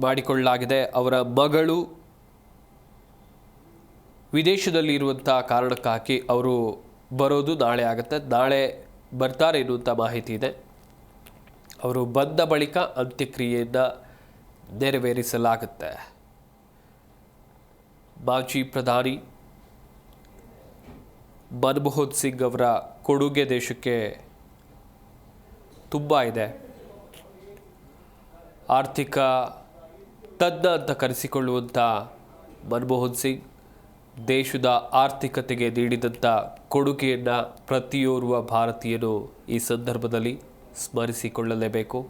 ಮಾಡಿಕೊಳ್ಳಲಾಗಿದೆ. ಅವರ ಮಗಳು ವಿದೇಶದಲ್ಲಿ ಇರುವಂಥ ಕಾರಣಕ್ಕಾಗಿ ಅವರು ಬರೋದು ನಾಳೆ ಆಗುತ್ತೆ. ನಾಳೆ ಬರ್ತಾರೆ ಎನ್ನುವಂಥ ಮಾಹಿತಿ ಇದೆ. ಅವರು ಬಂದ ಬಳಿಕ ಅಂತ್ಯಕ್ರಿಯೆಯನ್ನು ನೆರವೇರಿಸಲಾಗುತ್ತೆ. ಮಾಜಿ ಪ್ರಧಾನಿ ಮನಮೋಹನ್ ಸಿಂಗ್ ಅವರ ಕೊಡುಗೆ ದೇಶಕ್ಕೆ ತುಂಬ ಇದೆ. ಆರ್ಥಿಕ ತಜ್ಞ ಅಂತ ಕರೆಸಿಕೊಳ್ಳುವಂಥ ಮನಮೋಹನ್ ಸಿಂಗ್ ದೇಶದ ಆರ್ಥಿಕತೆಗೆ ನೀಡಿದಂಥ ಕೊಡುಗೆಯನ್ನು ಪ್ರತಿಯೋರ್ವ ಭಾರತೀಯನು ಈ ಸಂದರ್ಭದಲ್ಲಿ ಸ್ಮರಿಸಿಕೊಳ್ಳಲೇಬೇಕು.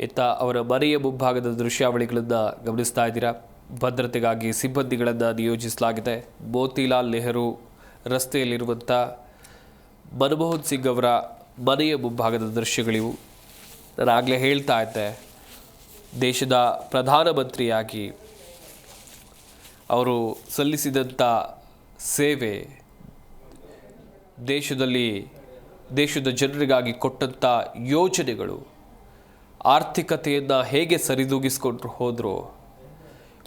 ಇತ್ತ ಅವರ ಮನೆಯ ಮುಂಭಾಗದ ದೃಶ್ಯಾವಳಿಗಳನ್ನು ಗಮನಿಸ್ತಾ ಇದ್ದೀರಾ? ಭದ್ರತೆಗಾಗಿ ಸಿಬ್ಬಂದಿಗಳನ್ನು ನಿಯೋಜಿಸಲಾಗಿದೆ. ಮೋತಿಲಾಲ್ ನೆಹರು ರಸ್ತೆಯಲ್ಲಿರುವಂಥ ಮನಮೋಹನ್ ಸಿಂಗ್ ಅವರ ಮನೆಯ ಮುಂಭಾಗದ ದೃಶ್ಯಗಳಿವು. ನಾನು ಆಗಲೇ ಹೇಳ್ತಾ ಇದ್ದೆ. ದೇಶದ ಪ್ರಧಾನಮಂತ್ರಿಯಾಗಿ ಅವರು ಸಲ್ಲಿಸಿದಂಥ ಸೇವೆ ದೇಶದಲ್ಲಿ, ದೇಶದ ಜನರಿಗಾಗಿ ಕೊಟ್ಟಂಥ ಯೋಜನೆಗಳು, ಆರ್ಥಿಕತೆಯನ್ನು ಹೇಗೆ ಸರಿದೂಗಿಸ್ಕೊಂಡು ಹೋದರು,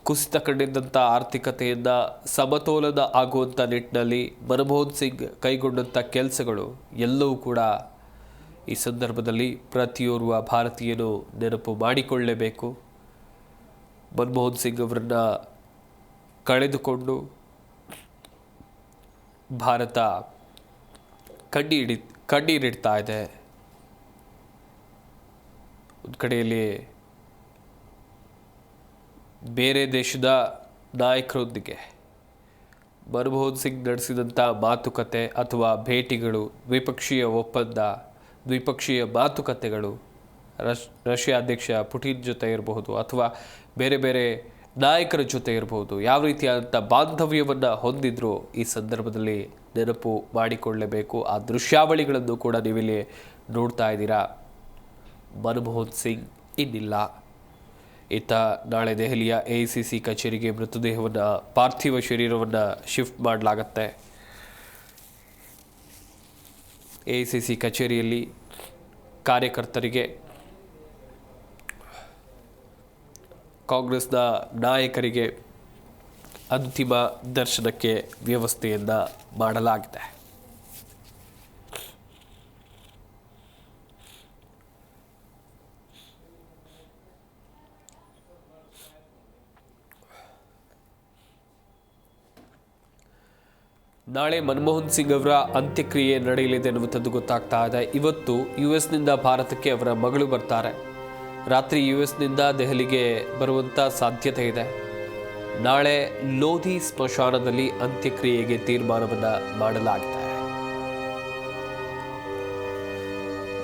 ಕುಸಿತ ಕಂಡಿದ್ದಂಥ ಆರ್ಥಿಕತೆಯನ್ನು ಸಮತೋಲನ ಆಗುವಂಥ ನಿಟ್ಟಿನಲ್ಲಿ ಮನಮೋಹನ್ ಸಿಂಗ್ ಕೈಗೊಂಡಂಥ ಕೆಲಸಗಳು ಎಲ್ಲವೂ ಕೂಡ ಈ ಸಂದರ್ಭದಲ್ಲಿ ಪ್ರತಿಯೋರ್ವ ಭಾರತೀಯನು ನೆನಪು ಮಾಡಿಕೊಳ್ಳಲೇಬೇಕು ಮನಮೋಹನ್ ಸಿಂಗ್ ಅವರನ್ನ ಕಳೆದುಕೊಂಡು ಭಾರತ ಕಣ್ಣೀಡಿ ಕಣ್ಣೀರಿಡ್ತಾ ಇದೆ. ಒಂದು ಕಡೆಯಲ್ಲಿ ಬೇರೆ ದೇಶದ ನಾಯಕರೊಂದಿಗೆ ಮನಮೋಹನ್ ಸಿಂಗ್ ನಡೆಸಿದಂಥ ಮಾತುಕತೆ ಅಥವಾ ಭೇಟಿಗಳು ದ್ವಿಪಕ್ಷೀಯ ಒಪ್ಪಂದ ದ್ವಿಪಕ್ಷೀಯ ಮಾತುಕತೆಗಳು ರಷ್ ರಷ್ಯಾ ಅಧ್ಯಕ್ಷ ಪುಟಿನ್ ಜೊತೆ ಇರಬಹುದು ಅಥವಾ ಬೇರೆ ಬೇರೆ ನಾಯಕರ ಜೊತೆ ಇರಬಹುದು. ಯಾವ ರೀತಿಯಾದಂಥ ಬಾಂಧವ್ಯವನ್ನು ಹೊಂದಿದ್ರು ಈ ಸಂದರ್ಭದಲ್ಲಿ ನೆನಪು ಮಾಡಿಕೊಳ್ಳಬೇಕು. ಆ ದೃಶ್ಯಾವಳಿಗಳನ್ನು ಕೂಡ ನೀವಿಲ್ಲಿ ನೋಡ್ತಾ ಇದ್ದೀರಾ. ಮನಮೋಹನ್ ಸಿಂಗ್ ಇನ್ನಿಲ್ಲ. ಇತ್ತ ನಾಳೆ ದೆಹಲಿಯ ಎ ಸಿ ಸಿ ಕಚೇರಿಗೆ ಮೃತದೇಹವನ್ನು ಪಾರ್ಥಿವ ಶರೀರವನ್ನು ಶಿಫ್ಟ್ ಮಾಡಲಾಗತ್ತೆ. ಎ ಸಿ ಸಿ ಕಚೇರಿಯಲ್ಲಿ ಕಾರ್ಯಕರ್ತರಿಗೆ ಕಾಂಗ್ರೆಸ್ನ ನಾಯಕರಿಗೆ ಅಂತಿಮ ದರ್ಶನಕ್ಕೆ ವ್ಯವಸ್ಥೆಯನ್ನು ಮಾಡಲಾಗಿದೆ. ನಾಳೆ ಮನಮೋಹನ್ ಸಿಂಗ್ ಅವರ ಅಂತ್ಯಕ್ರಿಯೆ ನಡೆಯಲಿದೆ ಎನ್ನುವಂಥದ್ದು ಗೊತ್ತಾಗ್ತಾ ಇದೆ. ಇವತ್ತು ಯು ಎಸ್ನಿಂದ ಭಾರತಕ್ಕೆ ಅವರ ಮಗಳು ಬರ್ತಾರೆ. ರಾತ್ರಿ ಯು ಎಸ್ನಿಂದ ದೆಹಲಿಗೆ ಬರುವಂಥ ಸಾಧ್ಯತೆ ಇದೆ. ನಾಳೆ ಲೋಧಿ ಸ್ಮಶಾನದಲ್ಲಿ ಅಂತ್ಯಕ್ರಿಯೆಗೆ ತೀರ್ಮಾನವನ್ನು ಮಾಡಲಾಗಿದೆ.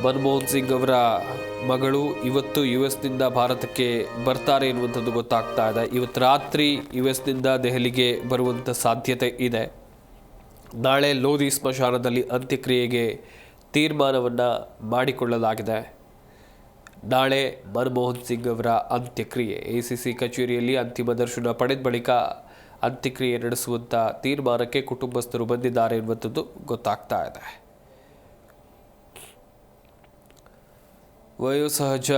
ಮನಮೋಹನ್ ಸಿಂಗ್ ಅವರ ಮಗಳು ಇವತ್ತು ಯು ಎಸ್ನಿಂದ ಭಾರತಕ್ಕೆ ಬರ್ತಾರೆ ಎನ್ನುವಂಥದ್ದು ಗೊತ್ತಾಗ್ತಾ ಇದೆ. ಇವತ್ತು ರಾತ್ರಿ ಯು ಎಸ್ನಿಂದ ದೆಹಲಿಗೆ ಬರುವಂಥ ಸಾಧ್ಯತೆ ಇದೆ. ನಾಳೆ ಲೋಧಿ ಸ್ಮಶಾನದಲ್ಲಿ ಅಂತ್ಯಕ್ರಿಯೆಗೆ ತೀರ್ಮಾನವನ್ನು ಮಾಡಿಕೊಳ್ಳಲಾಗಿದೆ. ನಾಳೆ ಮನಮೋಹನ್ ಸಿಂಗ್ ಅವರ ಅಂತ್ಯಕ್ರಿಯೆ. ಎ ಸಿ ಸಿ ಕಚೇರಿಯಲ್ಲಿ ಅಂತಿಮ ದರ್ಶನ ಪಡೆದ ಬಳಿಕ ಅಂತ್ಯಕ್ರಿಯೆ ನಡೆಸುವಂಥ ತೀರ್ಮಾನಕ್ಕೆ ಕುಟುಂಬಸ್ಥರು ಬಂದಿದ್ದಾರೆ ಎನ್ನುವಂಥದ್ದು ಗೊತ್ತಾಗ್ತಾ ಇದೆ. ವಯೋಸಹಜ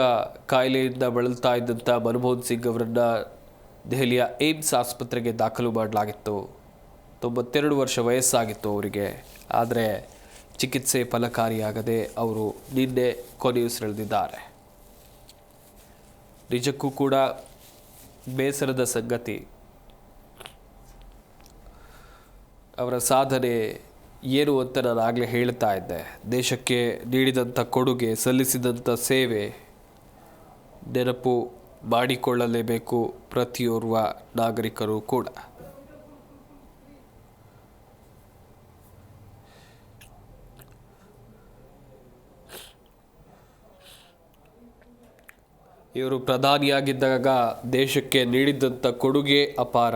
ಕಾಯಿಲೆಯಿಂದ ಬಳಲ್ತಾ ಇದ್ದಂಥ ಮನಮೋಹನ್ ಸಿಂಗ್ ಅವರನ್ನು ದೆಹಲಿಯ ಏಮ್ಸ್ ಆಸ್ಪತ್ರೆಗೆ ದಾಖಲು ಮಾಡಲಾಗಿತ್ತು. ತೊಂಬತ್ತೆರಡು ವರ್ಷ ವಯಸ್ಸಾಗಿತ್ತು ಅವರಿಗೆ. ಆದರೆ ಚಿಕಿತ್ಸೆ ಫಲಕಾರಿಯಾಗದೆ ಅವರು ನಿನ್ನೆ ಕೊನೆಯುಸಿರೆಳೆದಿದ್ದಾರೆ ನಿಜಕ್ಕೂ ಕೂಡ ಬೇಸರದ ಸಂಗತಿ. ಅವರ ಸಾಧನೆ ಏನು ಅಂತ ನಾನು ಆಗಲೇ ಹೇಳ್ತಾ ಇದ್ದೆ. ದೇಶಕ್ಕೆ ನೀಡಿದಂಥ ಕೊಡುಗೆ, ಸಲ್ಲಿಸಿದಂಥ ಸೇವೆ ನೆನಪು ಮಾಡಿಕೊಳ್ಳಲೇಬೇಕು ಪ್ರತಿಯೋರ್ವ ನಾಗರಿಕರು ಕೂಡ. ಇವರು ಪ್ರಧಾನಿಯಾಗಿದ್ದಾಗ ದೇಶಕ್ಕೆ ನೀಡಿದ್ದಂಥ ಕೊಡುಗೆ ಅಪಾರ.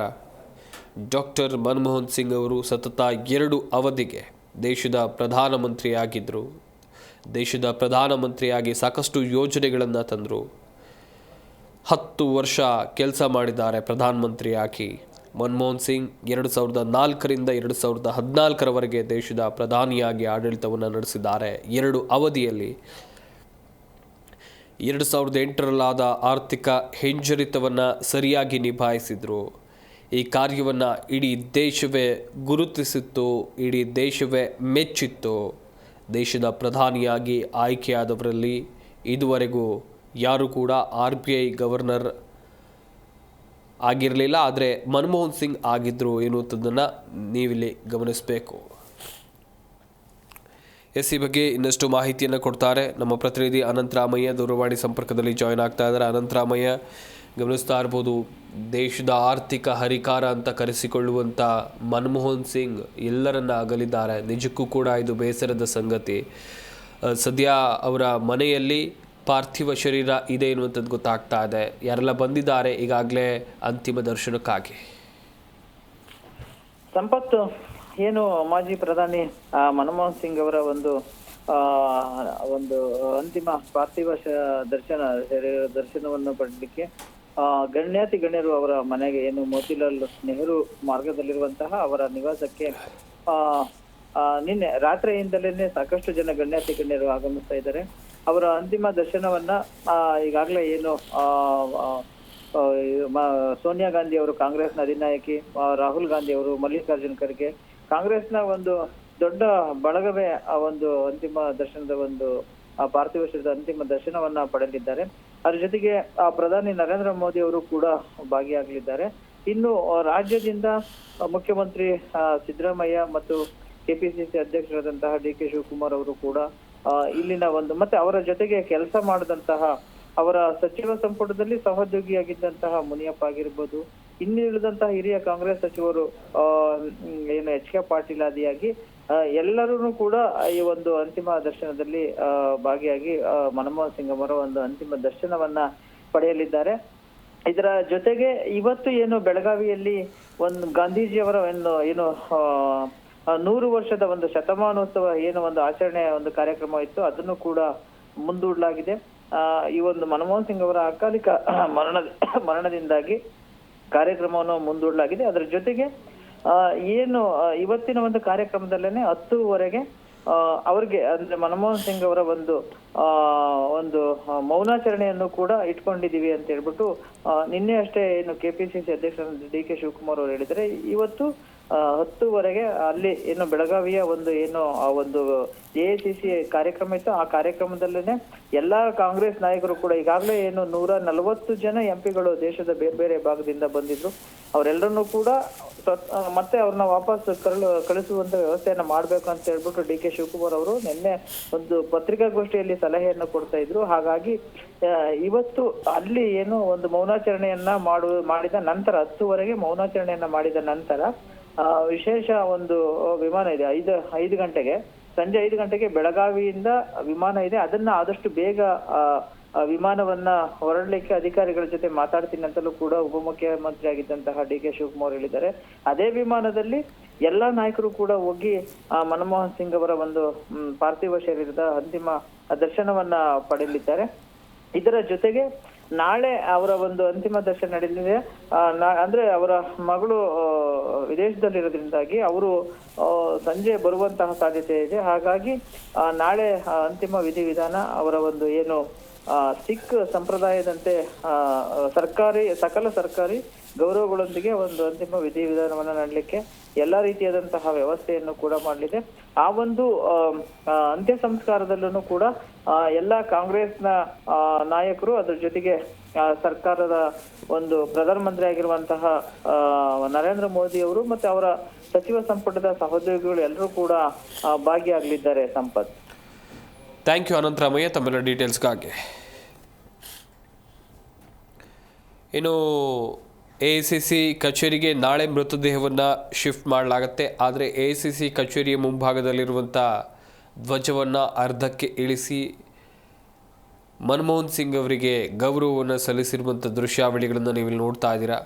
ಡಾಕ್ಟರ್ ಮನಮೋಹನ್ ಸಿಂಗ್ ಅವರು ಸತತ ಎರಡು ಅವಧಿಗೆ ದೇಶದ ಪ್ರಧಾನಮಂತ್ರಿಯಾಗಿದ್ದರು. ದೇಶದ ಪ್ರಧಾನಮಂತ್ರಿಯಾಗಿ ಸಾಕಷ್ಟು ಯೋಜನೆಗಳನ್ನು ತಂದರು. ಹತ್ತು ವರ್ಷ ಕೆಲಸ ಮಾಡಿದ್ದಾರೆ ಪ್ರಧಾನಮಂತ್ರಿಯಾಗಿ ಮನಮೋಹನ್ ಸಿಂಗ್ ಎರಡು ಸಾವಿರದ ನಾಲ್ಕರಿಂದ ಎರಡು ಸಾವಿರದ ಹದಿನಾಲ್ಕರವರೆಗೆ ದೇಶದ ಪ್ರಧಾನಿಯಾಗಿ ಆಡಳಿತವನ್ನು ನಡೆಸಿದ್ದಾರೆ. ಎರಡು ಅವಧಿಯಲ್ಲಿ ಎರಡು ಸಾವಿರದ ಎಂಟರಲ್ಲಾದ ಆರ್ಥಿಕ ಹಿಂಜರಿತವನ್ನು ಸರಿಯಾಗಿ ನಿಭಾಯಿಸಿದರು. ಈ ಕಾರ್ಯವನ್ನು ಇಡೀ ದೇಶವೇ ಗುರುತಿಸಿತ್ತು, ಇಡೀ ದೇಶವೇ ಮೆಚ್ಚಿತ್ತು. ದೇಶದ ಪ್ರಧಾನಿಯಾಗಿ ಆಯ್ಕೆಯಾದವರಲ್ಲಿ ಇದುವರೆಗೂ ಯಾರು ಕೂಡ ಆರ್ ಬಿ ಐ ಗವರ್ನರ್ ಆಗಿರಲಿಲ್ಲ, ಆದರೆ ಮನಮೋಹನ್ ಸಿಂಗ್ ಆಗಿದ್ದರು ಎನ್ನುವಂಥದ್ದನ್ನು ನೀವಿಲ್ಲಿ ಗಮನಿಸಬೇಕು. ಎಸ್ ಈ ಬಗ್ಗೆ ಇನ್ನಷ್ಟು ಮಾಹಿತಿಯನ್ನು ಕೊಡ್ತಾರೆ. ನಮ್ಮ ಪ್ರತಿನಿಧಿ ಅನಂತರಾಮಯ್ಯ ದೂರವಾಣಿ ಸಂಪರ್ಕದಲ್ಲಿ ಜಾಯ್ನ್ ಆಗ್ತಾ ಇದ್ದಾರೆ. ಅನಂತರಾಮಯ್ಯ ಗಮನಿಸ್ತಾ ಇರ್ಬೋದು, ದೇಶದ ಆರ್ಥಿಕ ಹರಿಕಾರ ಅಂತ ಕರೆಸಿಕೊಳ್ಳುವಂಥ ಮನಮೋಹನ್ ಸಿಂಗ್ ಎಲ್ಲರನ್ನ ಅಗಲಿದ್ದಾರೆ. ನಿಜಕ್ಕೂ ಕೂಡ ಇದು ಬೇಸರದ ಸಂಗತಿ. ಸದ್ಯ ಅವರ ಮನೆಯಲ್ಲಿ ಪಾರ್ಥಿವ ಶರೀರ ಇದೆ ಎನ್ನುವಂಥದ್ದು ಗೊತ್ತಾಗ್ತಾ ಇದೆ. ಯಾರೆಲ್ಲ ಬಂದಿದ್ದಾರೆ ಈಗಾಗಲೇ ಅಂತಿಮ ದರ್ಶನಕ್ಕಾಗಿ? ಸಂಪತ್ ಏನು ಮಾಜಿ ಪ್ರಧಾನಿ ಮನಮೋಹನ್ ಸಿಂಗ್ ಅವರ ಒಂದು ಒಂದು ಅಂತಿಮ ಪಾರ್ಥಿವ ದರ್ಶನ ದರ್ಶನವನ್ನು ಪಡಲಿಕ್ಕೆ, ಆ, ಗಣ್ಯಾತಿ ಗಣ್ಯರು ಅವರ ಮನೆಗೆ ಏನು ಮೋತಿಲಾಲ್ ನೆಹರು ಮಾರ್ಗದಲ್ಲಿರುವಂತಹ ಅವರ ನಿವಾಸಕ್ಕೆ ನಿನ್ನೆ ರಾತ್ರಿಯಿಂದಲೇ ಸಾಕಷ್ಟು ಜನ ಗಣ್ಯಾತಿ ಗಣ್ಯರು ಆಗಮಿಸ್ತಾ ಇದ್ದಾರೆ. ಅವರ ಅಂತಿಮ ದರ್ಶನವನ್ನ ಈಗಾಗಲೇ ಏನು ಸೋನಿಯಾ ಗಾಂಧಿ ಅವರು ಕಾಂಗ್ರೆಸ್ನ ಅಧಿನಾಯಕಿ ರಾಹುಲ್ ಗಾಂಧಿ ಅವರು ಮಲ್ಲಿಕಾರ್ಜುನ್ ಖರ್ಗೆ ಕಾಂಗ್ರೆಸ್ನ ಒಂದು ದೊಡ್ಡ ಬಳಗವೇ ಆ ಒಂದು ಅಂತಿಮ ದರ್ಶನದ ಒಂದು, ಆ ಪಾರ್ಥಿವ ಶರೀರದ ಅಂತಿಮ ದರ್ಶನವನ್ನ ಪಡೆದಿದ್ದಾರೆ. ಅದ್ರ ಜೊತೆಗೆ ಆ ಪ್ರಧಾನಿ ನರೇಂದ್ರ ಮೋದಿ ಅವರು ಕೂಡ ಭಾಗಿಯಾಗಲಿದ್ದಾರೆ. ಇನ್ನು ರಾಜ್ಯದಿಂದ ಮುಖ್ಯಮಂತ್ರಿ ಸಿದ್ದರಾಮಯ್ಯ ಮತ್ತು ಕೆಪಿಸಿಸಿ ಅಧ್ಯಕ್ಷರಾದಂತಹ ಡಿ ಕೆ ಶಿವಕುಮಾರ್ ಅವರು ಕೂಡ ಇಲ್ಲಿನ ಒಂದು, ಮತ್ತೆ ಅವರ ಜೊತೆಗೆ ಕೆಲಸ ಮಾಡಿದಂತಹ ಅವರ ಸಚಿವ ಸಂಪುಟದಲ್ಲಿ ಸಹೋದ್ಯೋಗಿಯಾಗಿದ್ದಂತಹ ಮುನಿಯಪ್ಪ ಆಗಿರ್ಬೋದು ಇನ್ನುಳಿದಂತಹ ಹಿರಿಯ ಕಾಂಗ್ರೆಸ್ ಸಚಿವರು ಏನು ಎಚ್ ಕೆ ಪಾಟೀಲ್ ಆದಿಯಾಗಿ ಎಲ್ಲರೂ ಕೂಡ ಈ ಒಂದು ಅಂತಿಮ ದರ್ಶನದಲ್ಲಿ ಭಾಗಿಯಾಗಿ ಮನಮೋಹನ್ ಸಿಂಗ್ ಅವರ ಒಂದು ಅಂತಿಮ ದರ್ಶನವನ್ನ ಪಡೆಯಲಿದ್ದಾರೆ. ಇದರ ಜೊತೆಗೆ ಇವತ್ತು ಏನು ಬೆಳಗಾವಿಯಲ್ಲಿ ಒಂದು ಗಾಂಧೀಜಿಯವರ ಒಂದು, ಏನು ನೂರು ವರ್ಷದ ಒಂದು ಶತಮಾನೋತ್ಸವ ಏನು ಒಂದು ಆಚರಣೆ ಒಂದು ಕಾರ್ಯಕ್ರಮ ಇತ್ತು, ಅದನ್ನು ಕೂಡ ಮುಂದೂಡಲಾಗಿದೆ. ಈ ಒಂದು ಮನಮೋಹನ್ ಸಿಂಗ್ ಅವರ ಅಕಾಲಿಕ ಮರಣ, ಮರಣದಿಂದಾಗಿ ಕಾರ್ಯಕ್ರಮವನ್ನು ಮುಂದೂಡಲಾಗಿದೆ. ಅದರ ಜೊತೆಗೆ ಏನು ಇವತ್ತಿನ ಒಂದು ಕಾರ್ಯಕ್ರಮದಲ್ಲೇನೆ ಹತ್ತುವರೆಗೆ ಅವರಿಗೆ, ಅಂದ್ರೆ ಮನಮೋಹನ್ ಸಿಂಗ್ ಅವರ ಒಂದು ಒಂದು ಮೌನಾಚರಣೆಯನ್ನು ಕೂಡ ಇಟ್ಕೊಂಡಿದೀವಿ ಅಂತ ಹೇಳ್ಬಿಟ್ಟು ನಿನ್ನೆ ಅಷ್ಟೇ ಏನು ಕೆಪಿಸಿಸಿ ಅಧ್ಯಕ್ಷ ಡಿ ಕೆ ಶಿವಕುಮಾರ್ ಅವರು ಹೇಳಿದ್ರೆ ಇವತ್ತು ಹತ್ತುವರೆಗೆ ಅಲ್ಲಿ ಏನು ಬೆಳಗಾವಿಯ ಒಂದು ಏನು, ಆ ಒಂದು ಎಐಸಿಸಿ ಕಾರ್ಯಕ್ರಮ ಇತ್ತು. ಆ ಕಾರ್ಯಕ್ರಮದಲ್ಲೇ ಎಲ್ಲಾ ಕಾಂಗ್ರೆಸ್ ನಾಯಕರು ಕೂಡ ಈಗಾಗಲೇ ಏನು ನೂರ ನಲವತ್ತು ಜನ ಎಂಪಿಗಳು ದೇಶದ ಬೇರೆ ಬೇರೆ ಭಾಗದಿಂದ ಬಂದಿದ್ರು. ಅವರೆಲ್ಲರನ್ನೂ ಕೂಡ ಮತ್ತೆ ಅವ್ರನ್ನ ವಾಪಸ್ ಕರಳು, ಕಳಿಸುವಂತ ವ್ಯವಸ್ಥೆಯನ್ನ ಮಾಡ್ಬೇಕು ಅಂತ ಹೇಳ್ಬಿಟ್ಟು ಡಿ ಕೆ ಶಿವಕುಮಾರ್ ಅವರು ನಿನ್ನೆ ಒಂದು ಪತ್ರಿಕಾಗೋಷ್ಠಿಯಲ್ಲಿ ಸಲಹೆಯನ್ನು ಕೊಡ್ತಾ ಇದ್ರು. ಹಾಗಾಗಿ ಇವತ್ತು ಅಲ್ಲಿ ಏನು ಒಂದು ಮೌನಾಚರಣೆಯನ್ನ ಮಾಡು, ಮಾಡಿದ ನಂತರ, ಹತ್ತುವರೆಗೆ ಮೌನಾಚರಣೆಯನ್ನ ಮಾಡಿದ ನಂತರ ಆ, ವಿಶೇಷ ಒಂದು ವಿಮಾನ ಇದೆ ಐದು ಐದು ಗಂಟೆಗೆ. ಸಂಜೆ ಐದು ಗಂಟೆಗೆ ಬೆಳಗಾವಿಯಿಂದ ವಿಮಾನ ಇದೆ. ಅದನ್ನ ಆದಷ್ಟು ಬೇಗ ವಿಮಾನವನ್ನ ಹೊರಡ್ಲಿಕ್ಕೆ ಅಧಿಕಾರಿಗಳ ಜೊತೆ ಮಾತಾಡ್ತೀನಿ ಅಂತಲೂ ಕೂಡ ಉಪಮುಖ್ಯಮಂತ್ರಿ ಆಗಿದ್ದಂತಹ ಡಿ ಕೆ ಶಿವಕುಮಾರ್ ಹೇಳಿದ್ದಾರೆ. ಅದೇ ವಿಮಾನದಲ್ಲಿ ಎಲ್ಲಾ ನಾಯಕರು ಕೂಡ ಹೋಗಿ ಆ, ಮನಮೋಹನ್ ಸಿಂಗ್ ಅವರ ಒಂದು ಪಾರ್ಥಿವ ಶರೀರದ ಅಂತಿಮ ದರ್ಶನವನ್ನ ಪಡೆಯಲಿದ್ದಾರೆ. ಇದರ ಜೊತೆಗೆ ನಾಳೆ ಅವರ ಒಂದು ಅಂತಿಮ ದರ್ಶನ ನಡೆಯಲಿದೆ ಅಂದ್ರೆ ಅವರ ಮಗಳು ವಿದೇಶದಲ್ಲಿರೋದ್ರಿಂದಾಗಿ ಅವರು ಸಂಜೆ ಬರುವಂತಹ ಸಾಧ್ಯತೆ ಇದೆ. ಹಾಗಾಗಿ ನಾಳೆ ಅಂತಿಮ ವಿಧಿವಿಧಾನ ಅವರ ಒಂದು ಏನು ಸಿಖ್ ಸಂಪ್ರದಾಯದಂತೆ ಸರ್ಕಾರಿ, ಸಕಲ ಸರ್ಕಾರಿ ಗೌರವಗಳೊಂದಿಗೆ ಒಂದು ಅಂತಿಮ ವಿಧಿವಿಧಾನವನ್ನು ಮಾಡಲಿಕ್ಕೆ ಎಲ್ಲಾ ರೀತಿಯಾದಂತಹ ವ್ಯವಸ್ಥೆಯನ್ನು ಕೂಡ ಮಾಡಲಿದೆ. ಆ ಒಂದು ಅಂತ್ಯ ಸಂಸ್ಕಾರದಲ್ಲೂ ಕೂಡ ಎಲ್ಲ ಎಲ್ಲಾ ಕಾಂಗ್ರೆಸ್ನ ನಾಯಕರು ಅದ್ರ ಜೊತೆಗೆ ಸರ್ಕಾರದ ಒಂದು ಪ್ರಧಾನಮಂತ್ರಿ ಆಗಿರುವಂತಹ ನರೇಂದ್ರ ಮೋದಿ ಅವರು ಮತ್ತೆ ಅವರ ಸಚಿವ ಸಂಪುಟದ ಸಹೋದ್ಯೋಗಿಗಳು ಎಲ್ಲರೂ ಕೂಡ ಭಾಗಿಯಾಗಲಿದ್ದಾರೆ ಸಂಪತ್. ಥ್ಯಾಂಕ್ ಯು ಅನಂತರಾಮಯ್ಯ ತಮ್ಮೆಲ್ಲ ಡೀಟೇಲ್ಸ್ಗಾಗಿ ಇನ್ನು ಎ ಸಿ ಸಿ ಕಚೇರಿಗೆ ನಾಳೆ ಮೃತದೇಹವನ್ನು ಶಿಫ್ಟ್ ಮಾಡಲಾಗುತ್ತೆ. ಆದರೆ ಎ ಸಿ ಸಿ ಕಚೇರಿಯ ಮುಂಭಾಗದಲ್ಲಿರುವಂಥ ಧ್ವಜವನ್ನು ಅರ್ಧಕ್ಕೆ ಇಳಿಸಿ ಮನಮೋಹನ್ ಸಿಂಗ್ ಅವರಿಗೆ ಗೌರವವನ್ನು ಸಲ್ಲಿಸಿರುವಂಥ ದೃಶ್ಯಾವಳಿಗಳನ್ನು ನೀವು ನೋಡ್ತಾ ಇದ್ದೀರಾ.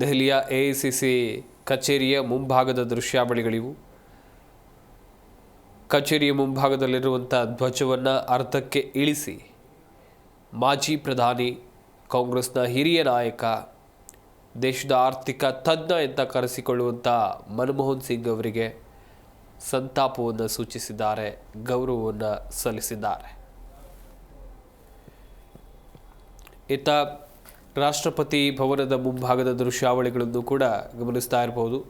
ದೆಹಲಿಯ ಎ ಸಿ ಸಿ ಕಚೇರಿಯ ಮುಂಭಾಗದ ದೃಶ್ಯಾವಳಿಗಳಿವು. ಕಚೇರಿಯ ಮುಂಭಾಗದಲ್ಲಿರುವಂಥ ಧ್ವಜವನ್ನು ಅರ್ಧಕ್ಕೆ ಇಳಿಸಿ ಮಾಜಿ ಪ್ರಧಾನಿ ಕಾಂಗ್ರೆಸ್ನ ಹಿರಿಯ ನಾಯಕ ದೇಶದ ಆರ್ಥಿಕ ತಜ್ಞ ಅಂತ ಕರೆಸಿಕೊಳ್ಳುವಂಥ ಮನಮೋಹನ್ ಸಿಂಗ್ ಅವರಿಗೆ ಸಂತಾಪವನ್ನು ಸೂಚಿಸಿದ್ದಾರೆ, ಗೌರವವನ್ನು ಸಲ್ಲಿಸಿದ್ದಾರೆ. ಇತ್ತ ರಾಷ್ಟ್ರಪತಿ ಭವನದ ಮುಂಭಾಗದ ದೃಶ್ಯಾವಳಿಗಳನ್ನು ಕೂಡ ಗಮನಿಸ್ತಾ ಇರಬಹುದು.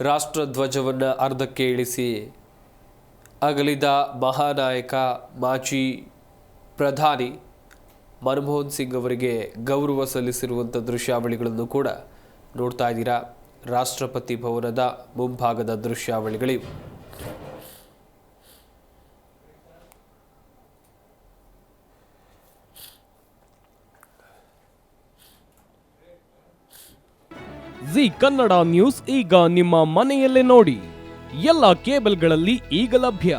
ರಾಷ್ಟ್ರ ಧ್ವಜವನ್ನು ಅರ್ಧಕ್ಕೆ ಇಳಿಸಿ ಅಗಲಿದ ಮಹಾನಾಯಕ, ಮಾಜಿ ಪ್ರಧಾನಿ ಮನಮೋಹನ್ ಸಿಂಗ್ ಅವರಿಗೆ ಗೌರವ ಸಲ್ಲಿಸಿರುವಂಥ ದೃಶ್ಯಾವಳಿಗಳನ್ನು ಕೂಡ ನೋಡ್ತಾ ಇದ್ದೀರಾ. ರಾಷ್ಟ್ರಪತಿ ಭವನದ ಮುಂಭಾಗದ ದೃಶ್ಯಾವಳಿಗಳಿವೆ. ಜಿ ಕನ್ನಡ ನ್ಯೂಸ್ ಈಗ ನಿಮ್ಮ ಮನೆಯಲ್ಲೇ ನೋಡಿ. ಎಲ್ಲ ಕೇಬಲ್ಗಳಲ್ಲಿ ಈಗ ಲಭ್ಯ.